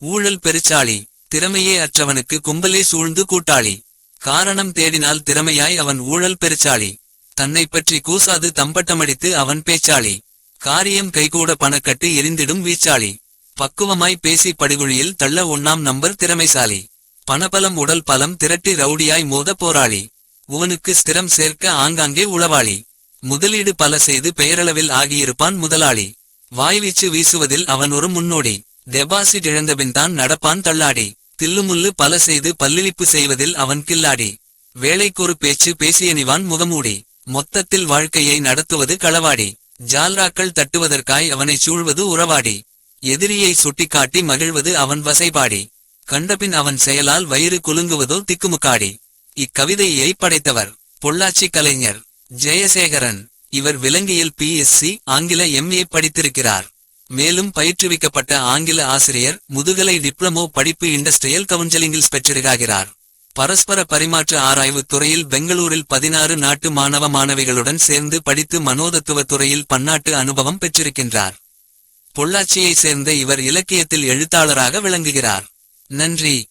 ஊழல் பெருச்சாளி திறமையே அற்றவனுக்கு கும்பலே சூழ்ந்து கூட்டாளி. காரணம் தேடினால் திறமையாய் அவன் ஊழல் பெருச்சாளி. தன்னை பற்றி கூசாது தம்பட்டமடித்து அவன் பேச்சாளி. காரியம் கைகூட பணக்கட்டு எரிந்திடும் வீச்சாளி. பக்குவமாய் பேசி படுகொழியில் தள்ள ஒண்ணாம் நம்பர் திறமைசாலி. பணபலம் உடல் பலம் திரட்டி ரவுடியாய் மோத போராளி. உவனுக்கு ஸ்திரம் சேர்க்க ஆங்காங்கே உளவாளி. முதலீடு பல செய்து பெயரளவில் ஆகியிருப்பான் முதலாளி. வாய்வீச்சு வீசுவதில் அவன் ஒரு முன்னோடி. டெபாசிட் இழந்தபின் தான் நடப்பான் தள்ளாடி. தில்லுமுல்லு பல செய்து பல்லிழிப்பு செய்வதில் அவன் கில்லாடி. வேலைக்கொரு பேச்சு பேசியணிவான் முகமூடி. மொத்தத்தில் வாழ்க்கையை நடத்துவது களவாடி. ஜால்ராக்கள் தட்டுவதற்காய் அவனைச் சூழ்வது உறவாடி. எதிரியை சுட்டிக்காட்டி மகிழ்வது அவன் வசைபாடி. கண்டபின் அவன் செயலால் வயிறு குலுங்குவதோ திக்குமுக்காடி. இக்கவிதையை படைத்தவர் பொள்ளாச்சி கலைஞர் ஜெயசேகரன். இவர் விலங்கியல் பிஎஸ்சி ஆங்கில எம்ஏ படித்திருக்கிறார். மேலும் பயிற்றுவிக்கப்பட்ட ஆங்கில ஆசிரியர் முதுகலை டிப்ளமோ படிப்பு இண்டஸ்ட்ரியல் கவுன்சிலிங்கில் பெற்றிருக்கிறார். பரஸ்பர பரிமாற்ற ஆராய்வு துறையில் பெங்களூரில் பதினாறு நாட்டு மாணவ மாணவிகளுடன் சேர்ந்து படித்து மனோதத்துவ துறையில் பன்னாட்டு அனுபவம் பெற்றிருக்கின்றார். பொள்ளாச்சியை சேர்ந்த இவர் இலக்கியத்தில் எழுத்தாளராக விளங்குகிறார். நன்றி.